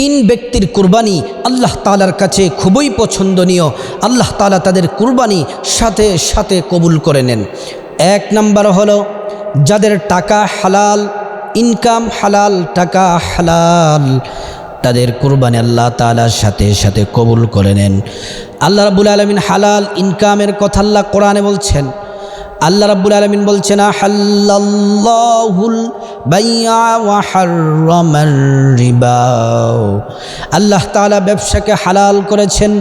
তিন ব্যক্তির কুরবানি আল্লাহ তালার কাছে খুবই পছন্দনীয়। আল্লাহ তালা তাদের কুরবানি সাথে সাথে কবুল করে নেন। এক নাম্বার হলো, যাদের টাকা হালাল, ইনকাম হালাল, টাকা হালাল, তাদের কুরবানি আল্লাহ তালার সাথে সাথে কবুল করে নেন। আল্লাহ রাবুল আলমিন হালাল, ইনকামের কথা আল্লাহ কোরআনে বলছেন। আল্লাহ রাব্বুল আলমিন বলছেন আহাল্লাহুল আল্লাহ তাআলা ব্যবসাকে হালাল করেছেন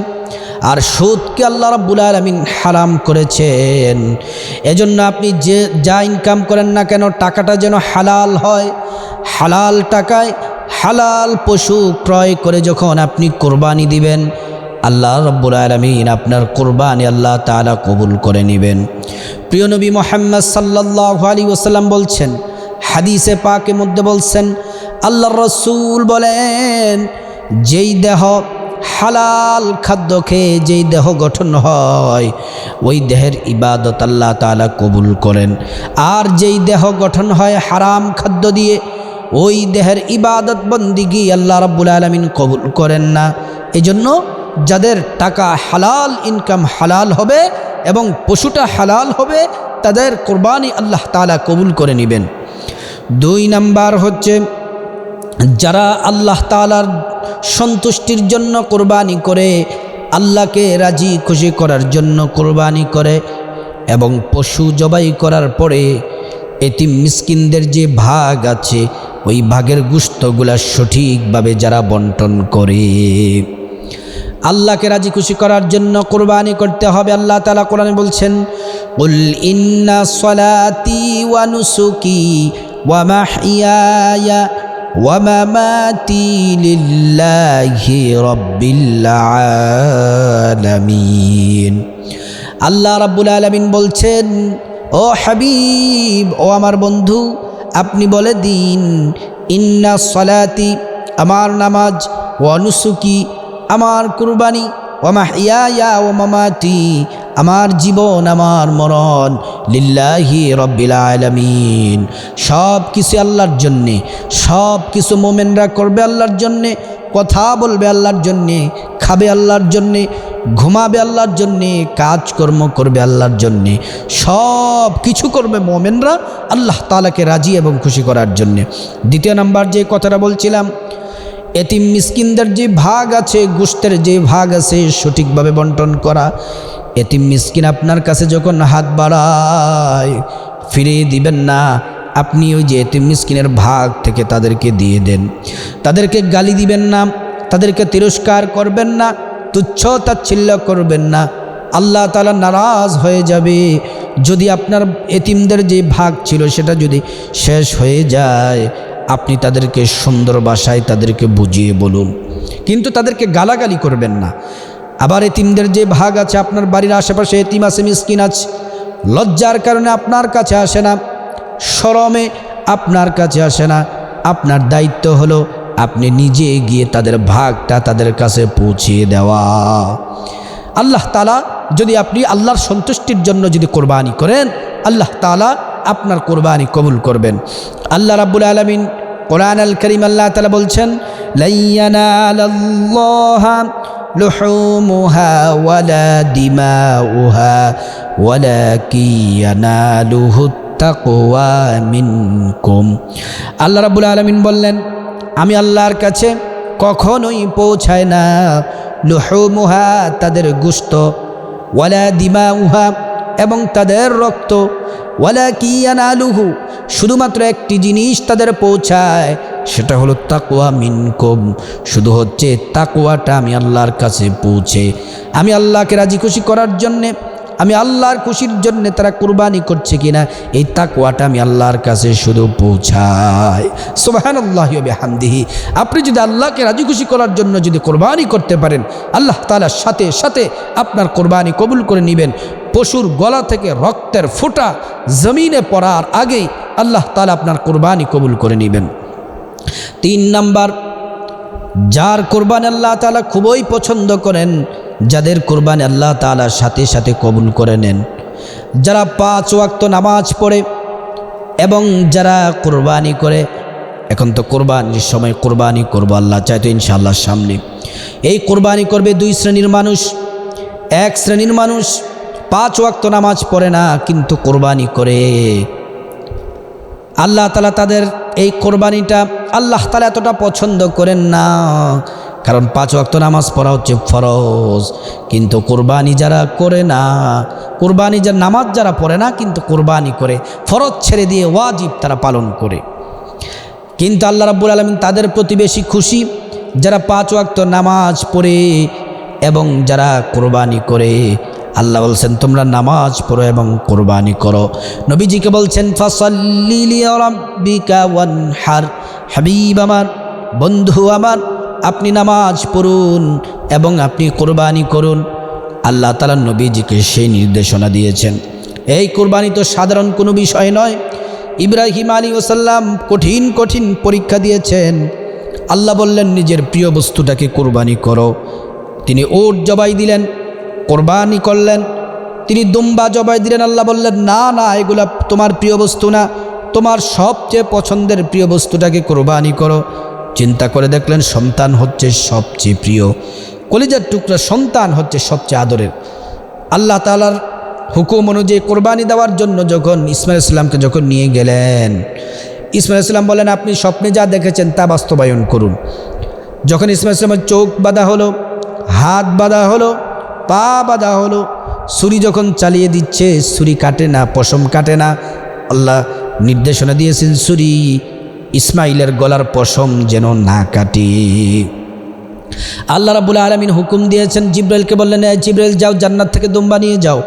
আর সুদকে আল্লাহ রাব্বুল আলমিন হারাম করেছেন। এজন্য আপনি যে, যা ইনকাম করেন না কেন, টাকাটা যেন হালাল হয়, হালাল টাকায় হালাল পশু ক্রয় করে যখন আপনি কোরবানি দিবেন, আল্লাহ রব্বুল আলমিন আপনার কোরবানি আল্লাহ তালা কবুল করে নেবেন। প্রিয় নবী মোহাম্মদ সাল্লাহ আলী ওসাল্লাম বলছেন হাদিসে পাকের মধ্যে বলছেন আল্লাহ রসুল বলেন, যেই দেহ হালাল খাদ্য খেয়ে যেই দেহ গঠন হয়, ওই দেহের ইবাদত আল্লাহ তালা কবুল করেন। আর যেই দেহ গঠন হয় হারাম খাদ্য দিয়ে, ওই দেহের ইবাদত বন্দিগি আল্লাহ রাব্বুল আলমিন কবুল করেন না। এজন্য যাদের টাকা হালাল ইনকাম হালাল হবে এবং পশুটা হালাল হবে, তাদের কোরবানি আল্লাহ তালা কবুল করে নেবেন। দুই নাম্বার হচ্ছে, যারা আল্লাহ তালার সন্তুষ্টির জন্য কোরবানি করে, আল্লাহকে রাজি খুশি করার জন্য কোরবানি করে এবং পশু জবাই করার পরে এটি মিসকিনদের যে ভাগ আছে, ওই ভাগের গুস্তগুলা সঠিকভাবে যারা বন্টন করে, আল্লাহকে রাজি খুশি করার জন্য কোরবানি করতে হবে। আল্লাহ তালা কোরআনে বলছেন ইন্না ওয়া মামাতি লিল্লাহি রাব্বিল আলামিন আল্লাহ রাব্বুল আলামিন বলছেন, ও হাবিব, ও আমার বন্ধু, আপনি বলে দিন, ইন্না সলাতি, আমার নামাজ অনুসুকি আমার কুরবানি ওমা ইয়া ও মামাতি, আমার জীবন, আমার মরণ লিল্লাহি রব্বিল আলমিন। সব কিছু আল্লাহর জন্যে, সব কিছু মোমেনরা করবে আল্লাহর জন্যে, কথা বলবে আল্লাহর জন্যে, খাবে আল্লাহর জন্যে, ঘুমাবে আল্লাহর জন্যে, কাজকর্ম করবে আল্লাহর জন্যে, সব কিছু করবে মোমেনরা আল্লাহ তালাকে রাজি এবং খুশি করার জন্যে। দ্বিতীয় নাম্বার যে কথাটা বলছিলাম, এতিম মিসকিনদের যে ভাগ আছে, গোষ্ঠের যে ভাগ আছে, সঠিকভাবে বন্টন করা এতিম মিসকিন আপনার কাছে যখন হাত বাড়ায়, ফিরিয়ে দিবেন না, আপনি ওই যে এতিম মিসকিনের ভাগ থেকে তাদেরকে দিয়ে দেন। তাদেরকে গালি দিবেন না, তাদেরকে তিরস্কার করবেন না, তুচ্ছ তাচ্ছিল্য করবেন না। আল্লাহ তালা নারাজ হয়ে যাবে। যদি আপনার এতিমদের যে ভাগ ছিল সেটা যদি শেষ হয়ে যায়, আপনি তাদেরকে সুন্দর ভাষায় তাদেরকে বুঝিয়ে বলুন। কিন্তু তাদেরকে গালাগালি করবেন না। আবার এতিমদের যে ভাগ আছে, আপনার বাড়ির আশেপাশে এতিম আছে, মিসকিন আছে, লজ্জার কারণে আপনার কাছে আসে না, সরমে আপনার কাছে আসে না। আপনার দায়িত্ব হলো আপনি নিজে গিয়ে তাদের ভাগটা তাদের কাছে পৌঁছিয়ে দেওয়া। আল্লাহ তালা যদি আপনি আল্লাহর সন্তুষ্টির জন্য যদি কোরবানি করেন, আল্লাহ তালা আপনার কোরবানি কবুল করবেন। আল্লাহ রাব্বুল আলমিন কোরআন আল করিম আল্লাহ তালা বলছেন لحومها ولا دماؤها ولكن يناله التقوى منكم আল্লাহ রাব্বুল আলামিন বললেন আমি আল্লাহর কাছে কখনোই পৌঁছায় না লুহুমুহা তাদের গুস্ত ওয়ালা দিমা উহা এবং তাদের রক্ত ওয়ালা কিয়ানালুহু শুধুমাত্র একটি জিনিস তাদের পৌঁছায় সেটা হলো তাকুয়া মিনকম। শুধু হচ্ছে তাকুয়াটা আমি আল্লাহর কাছে পৌঁছে। আমি আল্লাহকে রাজি খুশি করার জন্যে, আমি আল্লাহর খুশির জন্য তারা কুরবানি করছে কিনা, এই তাকুয়াটা আমি আল্লাহর কাছে শুধু পৌঁছাই। সোবাহান আল্লাহ আপনি যদি আল্লাহকে রাজি খুশি করার জন্য যদি কোরবানি করতে পারেন, আল্লাহ তালার সাথে সাথে আপনার কোরবানি কবুল করে নেবেন। পশুর গলা থেকে রক্তের ফোঁটা জমিনে পড়ার আগেই আল্লাহ তালা আপনার কোরবানি কবুল করে নেবেন। তিন নাম্বার, যার কোরবান আল্লাহ তালা খুবই পছন্দ করেন, যাদের কোরবান আল্লাহ তালার সাথে সাথে কবুল করে নেন। যারা পাঁচ ওয়াক্ত নামাজ পড়ে এবং যারা কোরবানি করে, এখন তো কোরবানির সময় কোরবানি করব, আল্লাহ চাইতো ইনশাআল্লাহর সামনে। এই কোরবানি করবে দুই শ্রেণির মানুষ, এক শ্রেণির মানুষ পাঁচ ওয়াক্ত নামাজ পড়ে না, কিন্তু কোরবানি করে। আল্লাহ তালা তাদের এই কোরবানিটা আল্লাহ তালা এতটা পছন্দ করেন না। কারণ পাঁচ ওয়াক্ত নামাজ পড়া হচ্ছে ফরজ। কিন্তু কোরবানি যারা করে না, কোরবানি যারা, নামাজ যারা পড়ে না, কিন্তু কোরবানি করে। ফরজ ছেড়ে দিয়ে ওয়াজিব তারা পালন করে। কিন্তু আল্লাহ রাব্বুল আলমিন তাদের প্রতি বেশি খুশি। যারা পাঁচ ওয়াক্ত নামাজ পড়ে এবং যারা কোরবানি করে, আল্লাহ বলছেন, তোমরা নামাজ পড়ো এবং কোরবানি করো। নবীজিকে বলছেন, ফাসাল্লি লিরাব্বিকা ওয়ানহার। হাবিব আমার, বন্ধু আমার, আপনি নামাজ পড়ুন এবং আপনি কোরবানি করুন। আল্লাহ তালা নবীজিকে সেই নির্দেশনা দিয়েছেন। এই কোরবানি তো সাধারণ কোনো বিষয় নয়। ইব্রাহিম আলী ওসাল্লাম কঠিন কঠিন পরীক্ষা দিয়েছেন। আল্লাহ বললেন, নিজের প্রিয় বস্তুটাকে কোরবানি করো। তিনি ওট জবাই দিলেন, কোরবানি করলেন। তিনি দুম্বা জবাই দিলেন। আল্লাহ বললেন, না না, এগুলা তোমার প্রিয় বস্তু না। তোমার সবচেয়ে পছন্দের প্রিয় বস্তুটাকে কোরবানি করো। চিন্তা করে দেখলেন সন্তান হচ্ছে সবচেয়ে প্রিয়। কলিজার টুকরা সন্তান হচ্ছে সবচেয়ে আদরের। আল্লাহ তালার হুকুম অনুযায়ী কোরবানি দেওয়ার জন্য যখন ইসমাইল ইসলামকে যখন নিয়ে গেলেন, ইসমাইল ইসলাম বলেন, আপনি স্বপ্নে যা দেখেছেন তা বাস্তবায়ন করুন। যখন ইসমাইল ইসলামের চোখ বাঁধা হলো, হাত বাঁধা হলো, পা বাঁধা হলো, ছুরি যখন চালিয়ে দিচ্ছে, ছুরি কাটে না, পশম কাটে না, আল্লাহ নির্দেশনা দিয়েছেন সুরি ইসমাইলের গলার পশম যেন না কাটে। আল্লাহ রাবুল আলমিন হুকুম দিয়েছেন, জিব্রাইলকে বললেন "এই জিব্রাইল, যাও জান্নাত থেকে দুম্বা নিয়ে যাও।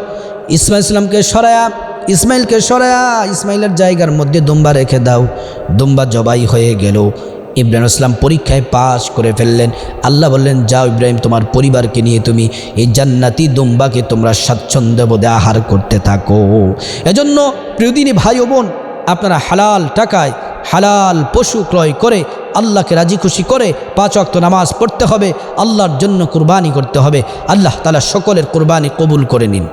ইসমাইল ইসলামকে সরায়া, ইসমাইলকে সরায়া, ইসমাইলের জায়গার মধ্যে দুম্বা রেখে দাও। দুম্বা জবাই হয়ে গেল। ইব্রাহিম ইসলাম পরীক্ষায় পাশ করে ফেললেন। আল্লাহ বললেন, যাও ইব্রাহিম, তোমার পরিবারকে নিয়ে তুমি এই জান্নাতি দুম্বাকে তোমরা স্বাচ্ছন্দ্য বোধে আহার করতে থাকো। এজন্য প্রিয়দিনী ভাই ও বোন আপনারা হালাল টাকায় হালাল পশু ক্রয় করে আল্লাহকে রাজি খুশি করে পাঁচ অক্ত নামাজ পড়তে হবে, আল্লাহর জন্য কুরবানি করতে হবে। আল্লাহ তালা সকলের কুরবানি কবুল করে নিন।